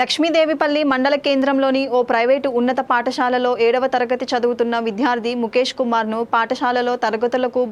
లక్ష్మీదేవిపల్లి మండల కేంద్రంలోని ఓ ప్రైవేటు ఉన్నత పాఠశాలలో ఏడవ తరగతి చదువుతున్న విద్యార్థి ముఖేష్ కుమార్ను పాఠశాలలో తరగతులకు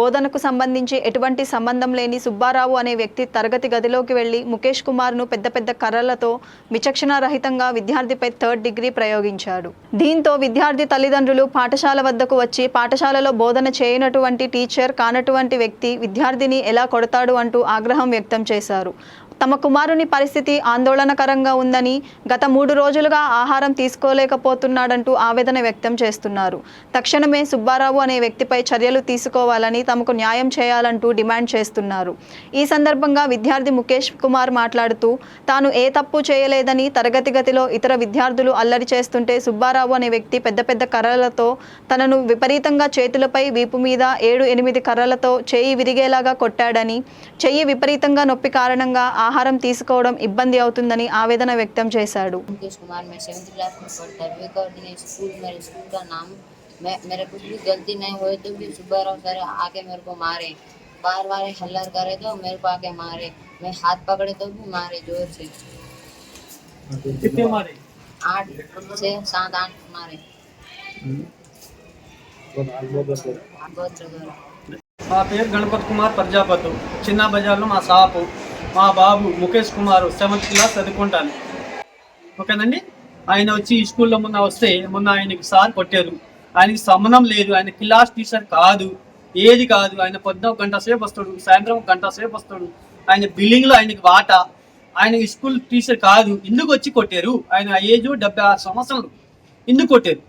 బోధనకు సంబంధించి ఎటువంటి సంబంధం లేని సుబ్బారావు అనే వ్యక్తి తరగతి గదిలోకి వెళ్ళి ముఖేష్ కుమార్ను పెద్ద పెద్ద కర్రలతో విచక్షణారహితంగా విద్యార్థిపై థర్డ్ డిగ్రీ ప్రయోగించాడు. దీంతో విద్యార్థి తల్లిదండ్రులు పాఠశాల వద్దకు వచ్చి పాఠశాలలో బోధన చేయనటువంటి టీచర్ కానటువంటి వ్యక్తి విద్యార్థిని ఎలా కొడతాడు అంటూ ఆగ్రహం వ్యక్తం చేశారు. తమ కుమారుని పరిస్థితి ఆందోళనకరంగా ఉందని గత మూడు రోజులుగా ఆహారం తీసుకోలేకపోతున్నాడంటూ ఆవేదన వ్యక్తం చేస్తున్నారు. తక్షణమే సుబ్బారావు అనే వ్యక్తిపై చర్యలు తీసుకోవాలని తమకు న్యాయం చేయాలంటూ డిమాండ్ చేస్తున్నారు. ఈ సందర్భంగా విద్యార్థి ముఖేష్ కుమార్ మాట్లాడుతూ తాను ఏ తప్పు చేయలేదని తరగతి గదిలో ఇతర విద్యార్థులు అల్లరి చేస్తుంటే సుబ్బారావు అనే వ్యక్తి పెద్ద పెద్ద కర్రలతో తనను విపరీతంగా చేతులపై వీపు మీద ఏడు ఎనిమిది కర్రలతో చేయి విరిగేలాగా కొట్టాడని చెయ్యి విపరీతంగా నొప్పి కారణంగా ఆహారం తీసుకోవడం ఇబ్బంది అవుతుందని ఆవేదన వ్యక్తం చేశాడు मुकेश कुमार मैं सेवन्थ क्लास में पढ़ता है अकॉर्डिंग स्कूल मेरे स्कूल का नाम मैं मेरे कुछ भी गलती नहीं हुई तो भी सुबह सर आके मेरे को मारे बार बार हल्ला करे तो मेरे को आके मारे मैं हाथ पकड़े तो भी मारे जोर से कितने मारे आठ से सात आठ मारे बहुत जगह మా పేరు గణపతి కుమార్ ప్రజాపతి చిన్న బజార్లో మా షాపు మా బాబు ముఖేష్ కుమార్ సెవెంత్ క్లాస్ చదువుకుంటాను. ఓకేనండి? ఆయన వచ్చి ఈ స్కూల్లో మొన్న వస్తే మొన్న ఆయనకి సార్ కొట్టారు. ఆయనకి సంబంధం లేదు. ఆయన క్లాస్ టీచర్ కాదు. ఏది కాదు. ఆయన పొద్దున ఒక గంట సేపు వస్తాడు. సాయంత్రం ఒక గంట సేపు వస్తాడు. ఆయన బిల్డింగ్లో ఆయనకి వాటా. ఆయన స్కూల్ టీచర్ కాదు. ఎందుకు వచ్చి కొట్టారు? ఆయన ఏజ్ డెబ్బై ఆరు సంవత్సరాలు ఎందుకు కొట్టారు?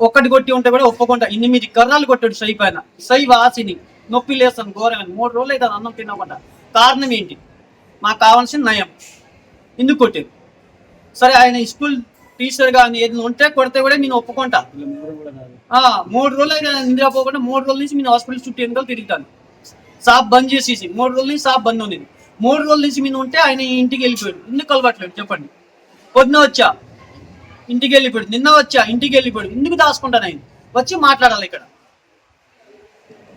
ఒక్కటి కొట్టి ఉంటే కూడా ఒప్పుకుంటా. ఎనిమిది కర్రలు కొట్టాడు సై పైన. సై వాసిని. నొప్పి లేస్తాను ఘోరమైన మూడు రోజులు అయితే అన్నం తినకుండా కారణం ఏంటి? మాకు కావాల్సిన నయం. ఎందుకు కొట్టారు? సరే ఆయన స్కూల్ టీచర్ కానీ ఏదైనా ఉంటే కొడితే కూడా నేను ఒప్పుకుంటా. ఆ, మూడు రోజులు నిద్ర పోకుండా మూడు రోజుల నుంచి నేను హాస్పిటల్ చుట్టూ ఎన్నికలు తిరుగుతాను. షాప్ బంద్ చేసేసి మూడు రోజుల నుంచి షాప్ బంద్ ఉంది మూడు రోజుల నుంచి నేను ఉంటే ఆయన ఇంటికి వెళ్ళిపోయాడు. ఎందుకు కలవట్లేదు చెప్పండి. పొద్దున వచ్చా? ఇంటికి వెళ్ళిపోయాడు. నిన్న వచ్చా? ఇంటికి వెళ్ళిపోయాడు. ఎందుకు దాచుకుంటాను ఆయన? వచ్చి మాట్లాడాలి ఇక్కడ.